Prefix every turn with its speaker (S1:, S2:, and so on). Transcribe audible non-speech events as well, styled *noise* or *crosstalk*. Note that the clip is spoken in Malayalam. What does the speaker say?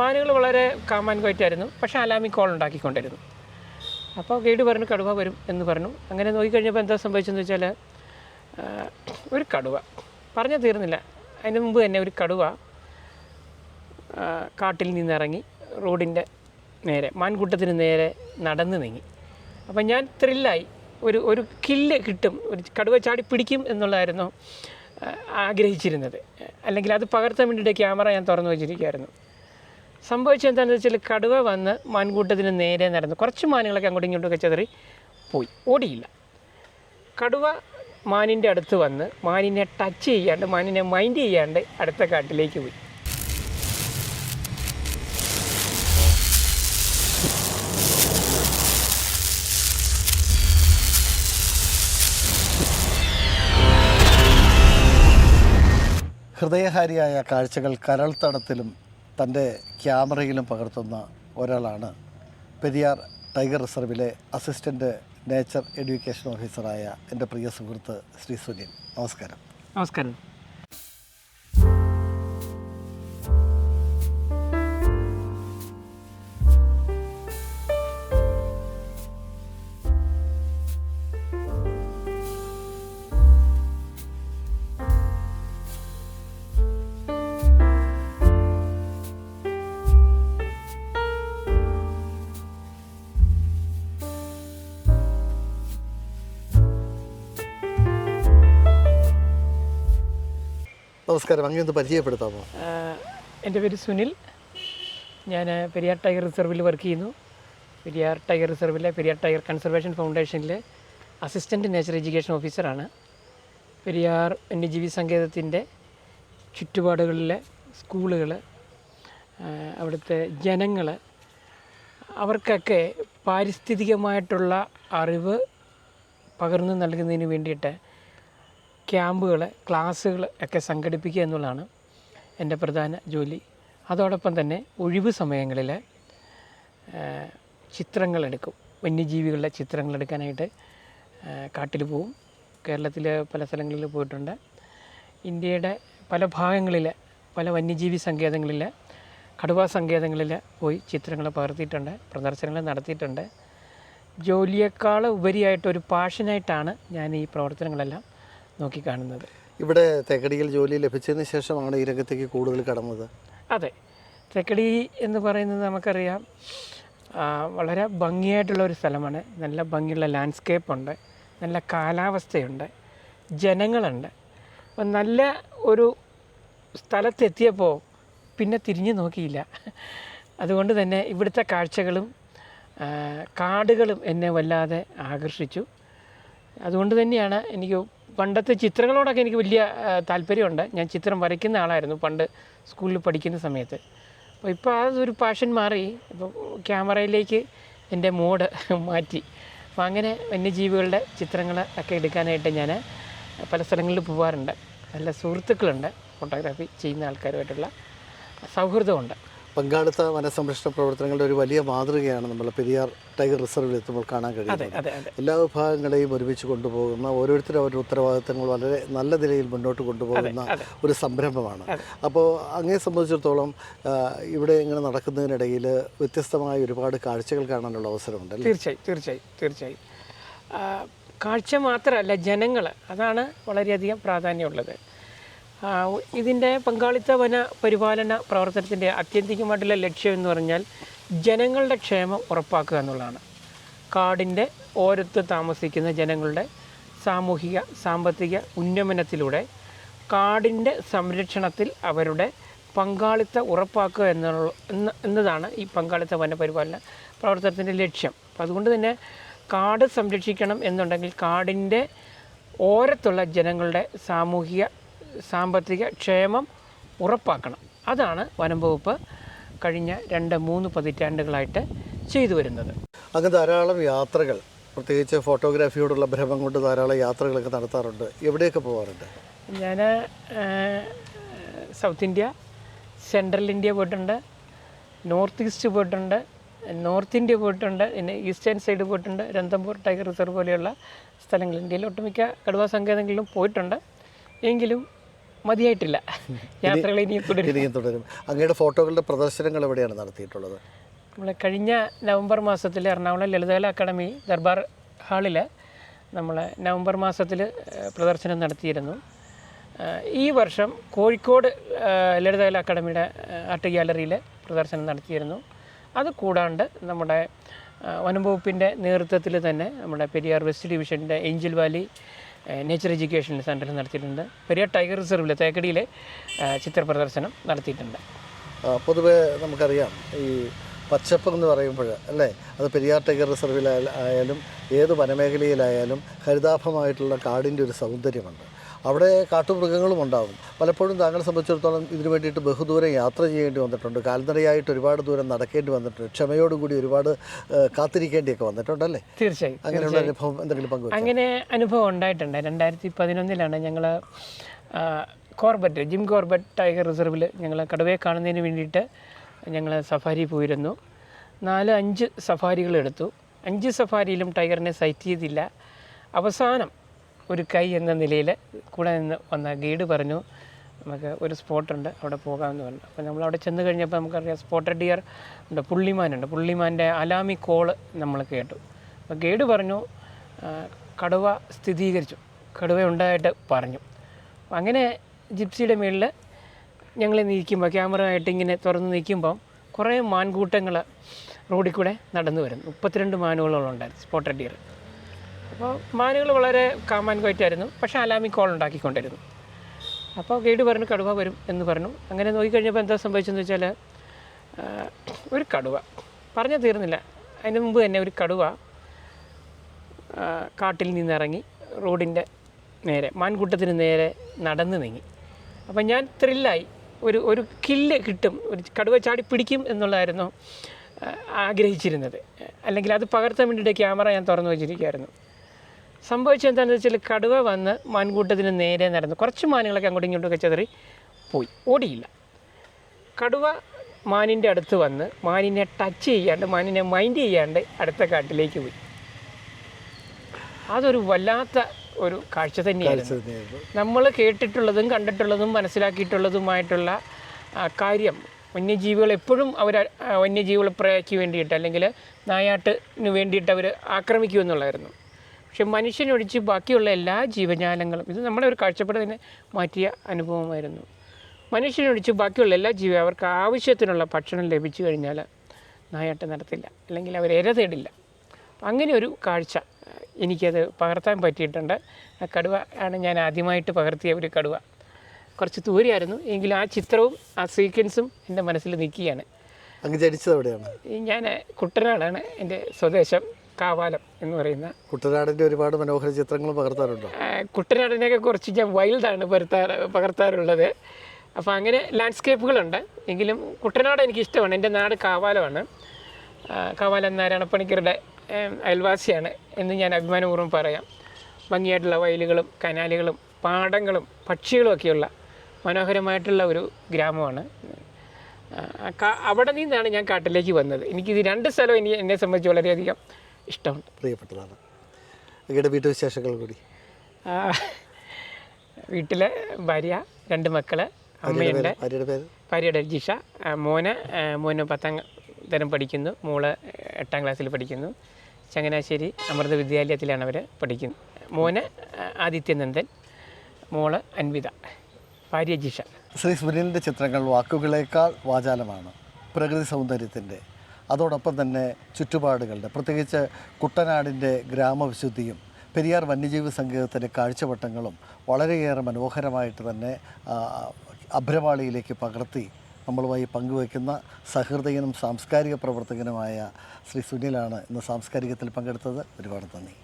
S1: മാനുകൾ വളരെ കാമാൻ ആയിരുന്നു. പക്ഷേ അലാമി കോൾ ഉണ്ടാക്കിക്കൊണ്ടിരുന്നു. അപ്പോൾ ഗൈഡ് പറഞ്ഞു കടുവ വരും എന്ന് പറഞ്ഞു. അങ്ങനെ നോക്കിക്കഴിഞ്ഞപ്പോൾ എന്താ സംഭവിച്ചതെന്ന് വെച്ചാൽ ഒരു കടുവ. പറഞ്ഞു തീർന്നില്ല. അതിന് മുമ്പ് തന്നെ ഒരു കടുവ കാട്ടിൽ നിന്നിറങ്ങി റോഡിന്റെ നേരെ മാൻകൂട്ടത്തിന് നേരെ നടന്ന് നീങ്ങി. അപ്പം ഞാൻ ത്രില്ലായി ഒരു ഒരു കില്ല് കിട്ടും ഒരു കടുവ ചാടി പിടിക്കും എന്നുള്ളതായിരുന്നു ആഗ്രഹിച്ചിരുന്നത്. അല്ലെങ്കിൽ അത് പകർത്താൻ വേണ്ടിയിട്ട് ക്യാമറ ഞാൻ തുറന്നു വെച്ചിരിക്കുകയായിരുന്നു സംഭവിച്ചത് എന്താണെന്ന് വെച്ചാൽ കടുവ വന്ന് മാൻകൂട്ടത്തിന് നേരെ നടന്നു. കുറച്ച് മാനുകളൊക്കെ അങ്ങോട്ടും ഇങ്ങോട്ടൊക്കെ ചെതറി പോയി. ഓടിയില്ല. കടുവ മാനിന്റെ അടുത്ത് വന്ന് മാനിനെ ടച്ച് ചെയ്യാണ്ട് മാനിനെ മൈൻഡ് ചെയ്യാണ്ട് അടുത്ത കാട്ടിലേക്ക് പോയി.
S2: ഹൃദയഹാരിയായ കാഴ്ചകൾ കരൾത്തടത്തിലും തന്റെ ക്യാമറയിലും പകർത്തുന്ന ഒരാളാണ് പെരിയാർ ടൈഗർ റിസർവിലെ അസിസ്റ്റന്റ് നേച്ചർ എഡ്യൂക്കേഷൻ ഓഫീസറായ എന്റെ പ്രിയ സുഹൃത്ത് ശ്രീ സുനിൽ. നമസ്കാരം.
S1: നമസ്കാരം.
S2: നമസ്കാരം. അങ്ങനെ ഒന്ന് പരിചയപ്പെടുത്താമോ?
S1: എന്റെ പേര് സുനിൽ. ഞാൻ പെരിയാർ ടൈഗർ റിസർവിൽ വർക്ക് ചെയ്യുന്നു. പെരിയാർ ടൈഗർ റിസർവിലെ പെരിയാർ ടൈഗർ കൺസർവേഷൻ ഫൗണ്ടേഷനിലെ അസിസ്റ്റന്റ് നേച്ചർ എഡ്യൂക്കേഷൻ ഓഫീസറാണ്. പെരിയാർ വന്യജീവി സങ്കേതത്തിന്റെ ചുറ്റുപാടുകളിലെ സ്കൂളുകൾ അവിടുത്തെ ജനങ്ങൾ അവർക്കൊക്കെ പാരിസ്ഥിതികമായിട്ടുള്ള അറിവ് പകർന്നു നൽകുന്നതിന് വേണ്ടിയിട്ട് ക്യാമ്പുകൾ ക്ലാസ്സുകൾ ഒക്കെ സംഘടിപ്പിക്കുക എന്നുള്ളതാണ് എന്റെ പ്രധാന ജോലി. അതോടൊപ്പം തന്നെ ഒഴിവ് സമയങ്ങളിൽ ചിത്രങ്ങളെടുക്കും വന്യജീവികളുടെ ചിത്രങ്ങളെടുക്കാനായിട്ട് കാട്ടിൽ പോവും. കേരളത്തിൽ പല സ്ഥലങ്ങളിൽ പോയിട്ടുണ്ട്. ഇന്ത്യയുടെ പല ഭാഗങ്ങളിൽ പല വന്യജീവി സങ്കേതങ്ങളിൽ കടുവാ സങ്കേതങ്ങളിൽ പോയി ചിത്രങ്ങൾ പകർത്തിയിട്ടുണ്ട് പ്രദർശനങ്ങൾ നടത്തിയിട്ടുണ്ട്. ജോലിയേക്കാൾ ഉപരിയായിട്ട് ഒരു പാഷനായിട്ടാണ് ഞാൻ ഈ പ്രവർത്തനങ്ങളെല്ലാം നോക്കിക്കാണുന്നത്.
S2: ഇവിടെ തെക്കടിയിൽ ജോലി ലഭിച്ചതിന് ശേഷമാണ് ഈ രംഗത്തേക്ക് കൂടുതൽ കടന്നത്.
S1: അതെ. തെക്കടി എന്ന് പറയുന്നത് നമുക്കറിയാം വളരെ ഭംഗിയായിട്ടുള്ള ഒരു സ്ഥലമാണ്. നല്ല ഭംഗിയുള്ള ലാൻഡ്സ്കേപ്പ് ഉണ്ട്. നല്ല കാലാവസ്ഥയുണ്ട്. ജനങ്ങളുണ്ട്. അപ്പം നല്ല ഒരു സ്ഥലത്തെത്തിയപ്പോൾ പിന്നെ തിരിഞ്ഞു നോക്കിയില്ല. അതുകൊണ്ട് തന്നെ ഇവിടുത്തെ കാഴ്ചകളും കാടുകളും എന്നെ വല്ലാതെ ആകർഷിച്ചു. അതുകൊണ്ട് തന്നെയാണ് എനിക്ക് പണ്ടത്തെ ചിത്രങ്ങളോടൊക്കെ എനിക്ക് വലിയ താല്പര്യമുണ്ട്. ഞാൻ ചിത്രം വരയ്ക്കുന്ന ആളായിരുന്നു പണ്ട് സ്കൂളിൽ പഠിക്കുന്ന സമയത്ത്. അപ്പോൾ ഇപ്പോൾ അതൊരു പാഷൻ മാറി. ഇപ്പോൾ ക്യാമറയിലേക്ക് എന്റെ മോഡ് *laughs* മാറ്റി. അപ്പോൾ അങ്ങനെ വന്യജീവികളുടെ ചിത്രങ്ങൾ ഒക്കെ എടുക്കാനായിട്ട് ഞാൻ പല സ്ഥലങ്ങളിൽ പോകാറുണ്ട് നല്ല സുഹൃത്തുക്കളുണ്ട്. ഫോട്ടോഗ്രാഫി ചെയ്യുന്ന ആൾക്കാരുമായിട്ടുള്ള സൗഹൃദമുണ്ട്.
S2: പങ്കാളിത്ത വനസംരക്ഷണ പ്രവർത്തനങ്ങളുടെ ഒരു വലിയ മാതൃകയാണ് നമ്മൾ പെരിയാർ ടൈഗർ റിസർവിൽ എത്തുമ്പോൾ കാണാൻ കഴിയുന്നത്. എല്ലാ വിഭാഗങ്ങളെയും ഒരുമിച്ച് കൊണ്ടുപോകുന്ന ഓരോരുത്തരും അവരുടെ ഉത്തരവാദിത്തങ്ങൾ വളരെ നല്ല നിലയിൽ മുന്നോട്ട് കൊണ്ടുപോകുന്ന ഒരു സംരംഭമാണ്. അപ്പോൾ അങ്ങേ സംബന്ധിച്ചിടത്തോളം ഇവിടെ ഇങ്ങനെ നടക്കുന്നതിനിടയിൽ വ്യത്യസ്തമായ ഒരുപാട് കാഴ്ചകൾ കാണാനുള്ള അവസരമുണ്ട്
S1: തീർച്ചയായും തീർച്ചയായും തീർച്ചയായും. കാഴ്ച മാത്രമല്ല ജനങ്ങൾ അതാണ് വളരെയധികം പ്രാധാന്യമുള്ളത്. ഇതിന്റെ പങ്കാളിത്ത വന പരിപാലന പ്രവർത്തനത്തിന്റെ ആത്യന്തികമായിട്ടുള്ള ലക്ഷ്യം എന്ന് പറഞ്ഞാൽ ജനങ്ങളുടെ ക്ഷേമം ഉറപ്പാക്കുക എന്നുള്ളതാണ്. കാടിന്റെ ഓരത്ത് താമസിക്കുന്ന ജനങ്ങളുടെ സാമൂഹിക സാമ്പത്തിക ഉന്നമനത്തിലൂടെ കാടിന്റെ സംരക്ഷണത്തിൽ അവരുടെ പങ്കാളിത്ത ഉറപ്പാക്കുക എന്നുള്ള എന്നതാണ് ഈ പങ്കാളിത്ത വനപരിപാലന പ്രവർത്തനത്തിന്റെ ലക്ഷ്യം. അപ്പം അതുകൊണ്ട് തന്നെ കാട് സംരക്ഷിക്കണം എന്നുണ്ടെങ്കിൽ കാടിന്റെ ഓരത്തുള്ള ജനങ്ങളുടെ സാമൂഹിക സാമ്പത്തിക ക്ഷേമം ഉറപ്പാക്കണം. അതാണ് വനം വകുപ്പ് കഴിഞ്ഞ രണ്ട് മൂന്ന് പതിറ്റാണ്ടുകളായിട്ട് ചെയ്തു വരുന്നത്.
S2: അങ്ങ് ധാരാളം യാത്രകൾ പ്രത്യേകിച്ച് ഫോട്ടോഗ്രാഫിയോടുള്ള ഭ്രമം കൊണ്ട് ധാരാളം യാത്രകളൊക്കെ നടത്താറുണ്ട്. എവിടെയൊക്കെ പോകാറുണ്ട്
S1: ഞാൻ സൗത്ത് ഇന്ത്യ സെൻട്രൽ ഇന്ത്യ പോയിട്ടുണ്ട് നോർത്ത് ഈസ്റ്റ് പോയിട്ടുണ്ട് നോർത്ത് ഇന്ത്യ പോയിട്ടുണ്ട് പിന്നെ ഈസ്റ്റേൺ സൈഡ് പോയിട്ടുണ്ട് രന്തംപൂർ ടൈഗർ റിസർവ് പോലെയുള്ള സ്ഥലങ്ങൾ. ഇന്ത്യയിൽ ഒട്ടുമിക്ക കടുവ സങ്കേതങ്ങളിലും പോയിട്ടുണ്ട്. എങ്കിലും മതിയായിട്ടില്ല. യാത്രകൾ ഇനിയും തുടരും.
S2: ഇനിയും തുടരും. അങ്ങയുടെ ഫോട്ടോകളുടെ പ്രദർശനങ്ങൾ എവിടെയാണ് നടത്തിയിട്ടുള്ളത്?
S1: നമ്മൾ കഴിഞ്ഞ നവംബർ മാസത്തിൽ എറണാകുളം ലളിതകല അക്കാദമി ദർബാർ ഹാളിൽ നമ്മൾ നവംബർ മാസത്തിൽ പ്രദർശനം നടത്തിയിരുന്നു. ഈ വർഷം കോഴിക്കോട് ലളിതകല അക്കാദമിയുടെ ആർട്ട് ഗ്യാലറിയിൽ പ്രദർശനം നടത്തിയിരുന്നു. അത് കൂടാണ്ട് നമ്മുടെ വനംവകുപ്പിന്റെ വനം വകുപ്പിന്റെ നേതൃത്വത്തിൽ തന്നെ നമ്മുടെ പെരിയാർ വെസ്റ്റ് ഡിവിഷന്റെ ഏഞ്ചൽ വാലി നേച്ചർ എഡ്യൂക്കേഷൻ സെന്ററിൽ നടത്തിയിട്ടുണ്ട്. പെരിയാർ ടൈഗർ റിസർവിലെ തേക്കടിയിലെ ചിത്ര പ്രദർശനം നടത്തിയിട്ടുണ്ട്.
S2: പൊതുവെ നമുക്കറിയാം ഈ പച്ചപ്പ് എന്ന് പറയുമ്പോൾ അല്ലേ? അത് പെരിയാർ ടൈഗർ റിസർവിലായാലും ഏത് വനമേഖലയിലായാലും ഹരിതാഭമായിട്ടുള്ള കാടിന്റെ ഒരു സൗന്ദര്യമുണ്ട്. അവിടെ കാട്ടുമൃഗങ്ങളും ഉണ്ടാകും പലപ്പോഴും താങ്കളെ സംബന്ധിച്ചിടത്തോളം ഇതിനു വേണ്ടിയിട്ട് ബഹുദൂരം യാത്ര ചെയ്യേണ്ടി വന്നിട്ടുണ്ട്. കാൽനടയായിട്ട് ഒരുപാട് ദൂരം നടക്കേണ്ടി വന്നിട്ടുണ്ട്. ക്ഷമയോടുകൂടി ഒരുപാട് കാത്തിരിക്കേണ്ടിയൊക്കെ വന്നിട്ടുണ്ടല്ലേ?
S1: തീർച്ചയായും
S2: അങ്ങനെയുള്ള അനുഭവം എന്തെങ്കിലും പങ്കു
S1: അങ്ങനെ അനുഭവം ഉണ്ടായിട്ടുണ്ട്. രണ്ടായിരത്തി പതിനൊന്നിലാണ് ഞങ്ങൾ കോർബറ്റ് ജിം കോർബറ്റ് ടൈഗർ റിസർവിൽ ഞങ്ങൾ കടുവയെ കാണുന്നതിന് വേണ്ടിയിട്ട് ഞങ്ങൾ സഫാരി പോയിരുന്നു. നാല് അഞ്ച് സഫാരികൾ എടുത്തു അഞ്ച് സഫാരിയിലും ടൈഗറിനെ സൈറ്റ് ചെയ്തില്ല. അവസാനം ഒരു കൈ എന്ന നിലയിൽ കൂടെ നിന്ന് വന്ന ഗൈഡ് പറഞ്ഞു നമുക്ക് ഒരു സ്പോട്ടുണ്ട് അവിടെ പോകാമെന്ന് പറഞ്ഞു. അപ്പോൾ നമ്മൾ അവിടെ ചെന്ന് കഴിഞ്ഞപ്പോൾ നമുക്കറിയാം സ്പോട്ടഡ് ഡിയർ ഉണ്ട് പുള്ളിമാനുണ്ട് പുള്ളിമാന്റെ അലാമി കോൾ നമ്മൾ കേട്ടു. അപ്പോൾ ഗൈഡ് പറഞ്ഞു കടുവ സ്ഥിരീകരിച്ചു. കടുവ ഉണ്ടായിട്ട് പറഞ്ഞു. അങ്ങനെ ജിപ്സിയുടെ മുകളിൽ ഞങ്ങൾ നിൽക്കുമ്പോൾ ക്യാമറ ആയിട്ട് ഇങ്ങനെ തുറന്ന് നിൽക്കുമ്പം കുറേ മാൻകൂട്ടങ്ങൾ റോഡിൽ കൂടെ നടന്നു വരുന്നു. മുപ്പത്തിരണ്ട് മാനുകളോളം ഉണ്ടായിരുന്നു സ്പോട്ടഡ് ഡിയർ അപ്പോൾ മാനുകൾ വളരെ കാമാൻ ആയിരുന്നു. പക്ഷേ അലാമി കോൾ ഉണ്ടാക്കിക്കൊണ്ടിരുന്നു. അപ്പോൾ ഗൈഡ് പറഞ്ഞു കടുവ വരും എന്ന് പറഞ്ഞു. അങ്ങനെ നോക്കിക്കഴിഞ്ഞപ്പോൾ എന്താ സംഭവിച്ചതെന്ന് വെച്ചാൽ ഒരു കടുവ. പറഞ്ഞാൽ തീർന്നില്ല. അതിന് മുമ്പ് തന്നെ ഒരു കടുവ കാട്ടിൽ നിന്നിറങ്ങി റോഡിന്റെ നേരെ മാൻകൂട്ടത്തിന് നേരെ നടന്ന് നീങ്ങി. അപ്പം ഞാൻ ത്രില്ലായി ഒരു ഒരു കില്ല് കിട്ടും ഒരു കടുവ ചാടി പിടിക്കും എന്നുള്ളതായിരുന്നു ആഗ്രഹിച്ചിരുന്നത്. അല്ലെങ്കിൽ അത് പകർത്താൻ വേണ്ടിയിട്ട് ക്യാമറ ഞാൻ തുറന്നു വെച്ചിരിക്കുകയായിരുന്നു. സംഭവിച്ചത് എന്താണെന്ന് വെച്ചാൽ കടുവ വന്ന് മാൻകൂട്ടത്തിന് നേരെ നടന്നു. കുറച്ച് മാനുകളൊക്കെ അങ്ങോട്ടും ഇങ്ങോട്ടൊക്കെ ചെതറി പോയി. ഓടിയില്ല. കടുവ മാനിന്റെ അടുത്ത് വന്ന് മാനിനെ ടച്ച് ചെയ്യാണ്ട് മാനിനെ മൈൻഡ് ചെയ്യാണ്ട് അടുത്ത കാട്ടിലേക്ക് പോയി. അതൊരു വല്ലാത്ത ഒരു കാഴ്ച തന്നെയായിരുന്നു.
S2: തന്നെയായിരുന്നു.
S1: നമ്മൾ കേട്ടിട്ടുള്ളതും കണ്ടിട്ടുള്ളതും മനസ്സിലാക്കിയിട്ടുള്ളതുമായിട്ടുള്ള കാര്യം വന്യജീവികൾ എപ്പോഴും അവർ വന്യജീവികൾ പ്രയക്ക് വേണ്ടിയിട്ട് അല്ലെങ്കിൽ നായാട്ടിന് വേണ്ടിയിട്ട് അവർ ആക്രമിക്കുമെന്നുള്ളതായിരുന്നു. പക്ഷെ മനുഷ്യനൊഴിച്ച് ബാക്കിയുള്ള എല്ലാ ജീവജാലങ്ങളും ഇത് നമ്മുടെ ഒരു കാഴ്ചപ്പാട് തന്നെ മാറ്റിയ അനുഭവമായിരുന്നു. മനുഷ്യനൊഴിച്ച് ബാക്കിയുള്ള എല്ലാ ജീവി അവർക്ക് ആവശ്യത്തിനുള്ള ഭക്ഷണം ലഭിച്ചു കഴിഞ്ഞാൽ നായാട്ട് നടത്തില്ല അല്ലെങ്കിൽ അവർ ഇര തേടില്ല. അങ്ങനെ ഒരു കാഴ്ച എനിക്കത് പകർത്താൻ പറ്റിയിട്ടുണ്ട്. ആ കടുവ ആണ് ഞാൻ ആദ്യമായിട്ട് പകർത്തിയ ഒരു കടുവ. കുറച്ച് ദൂരെയായിരുന്നു എങ്കിലും ആ ചിത്രവും ആ സീക്വൻസും എന്റെ മനസ്സിൽ നിൽക്കുകയാണ്.
S2: അങ്ങ് ജനിച്ചത് എവിടെയാണ്?
S1: ഞാൻ കുട്ടനാടാണ് എന്റെ സ്വദേശം. കാവാലം എന്ന് പറയുന്ന
S2: കുട്ടനാടിന്റെ ഒരുപാട് മനോഹര ചിത്രങ്ങൾ പകർത്താറുണ്ടോ?
S1: കുട്ടനാടിനെ കുട്ടനാടിനെയൊക്കെ കുറച്ച് ഞാൻ വൈൽഡാണ് പകർത്താറ് പകർത്താറുള്ളത്. അപ്പോൾ അങ്ങനെ ലാൻഡ്സ്കേപ്പുകളുണ്ട്. എങ്കിലും കുട്ടനാട് എനിക്ക് ഇഷ്ടമാണ് എന്റെ നാട് കാവാലമാണ്. കാവാലം നാരായണപ്പണിക്കരുടെ അയൽവാസിയാണ് എന്ന് ഞാൻ അഭിമാനപൂർവം പറയാം. ഭംഗിയായിട്ടുള്ള വയലുകളും കനാലുകളും പാടങ്ങളും പക്ഷികളും ഒക്കെയുള്ള മനോഹരമായിട്ടുള്ള ഒരു ഗ്രാമമാണ്. അവിടെ നിന്നാണ് ഞാൻ കാട്ടിലേക്ക് വന്നത്. എനിക്കിത് രണ്ട് സ്ഥലം എന്നെ സംബന്ധിച്ച് വളരെയധികം ഇഷ്ടമുണ്ട്.
S2: പ്രിയപ്പെട്ടതാണ്. നിങ്ങളുടെ വീട്ടു വിശേഷങ്ങൾ കൂടി.
S1: ആ, വീട്ടിലെ ഭാര്യ രണ്ട് മക്കൾ അമ്മയുണ്ട്.
S2: ഭാര്യയുടെ പേര്?
S1: ഭാര്യയുടെ ജിഷ. മോന് മോന് പത്താം തരം പഠിക്കുന്നു. മോൾ എട്ടാം ക്ലാസ്സിൽ പഠിക്കുന്നു. ചങ്ങനാശ്ശേരി അമൃത വിദ്യാലയത്തിലാണ് അവർ പഠിക്കുന്നത് മോന് ആദിത്യനന്ദൻ മോൾ അൻവിത ഭാര്യ ജിഷ.
S2: ശ്രീ സുനിലിന്റെ ചിത്രങ്ങൾ വാക്കുകളേക്കാൾ വാചാലമാണ്. പ്രകൃതി സൗന്ദര്യത്തിന്റെ അതോടൊപ്പം തന്നെ ചുറ്റുപാടുകളുടെ പ്രത്യേകിച്ച് കുട്ടനാടിന്റെ ഗ്രാമവിശുദ്ധിയും പെരിയാർ വന്യജീവി സംഗീതത്തിന്റെ കാഴ്ചവട്ടങ്ങളും വളരെയേറെ മനോഹരമായിട്ട് തന്നെ അഭ്രവാളിയിലേക്ക് പകർത്തി നമ്മളുമായി പങ്കുവയ്ക്കുന്ന സഹൃദയനും സാംസ്കാരിക പ്രവർത്തകനുമായ ശ്രീ സുനിലാണ് ഇന്ന് സാംസ്കാരികത്തിൽ പങ്കെടുത്തത് ഒരുപാട് നന്ദി.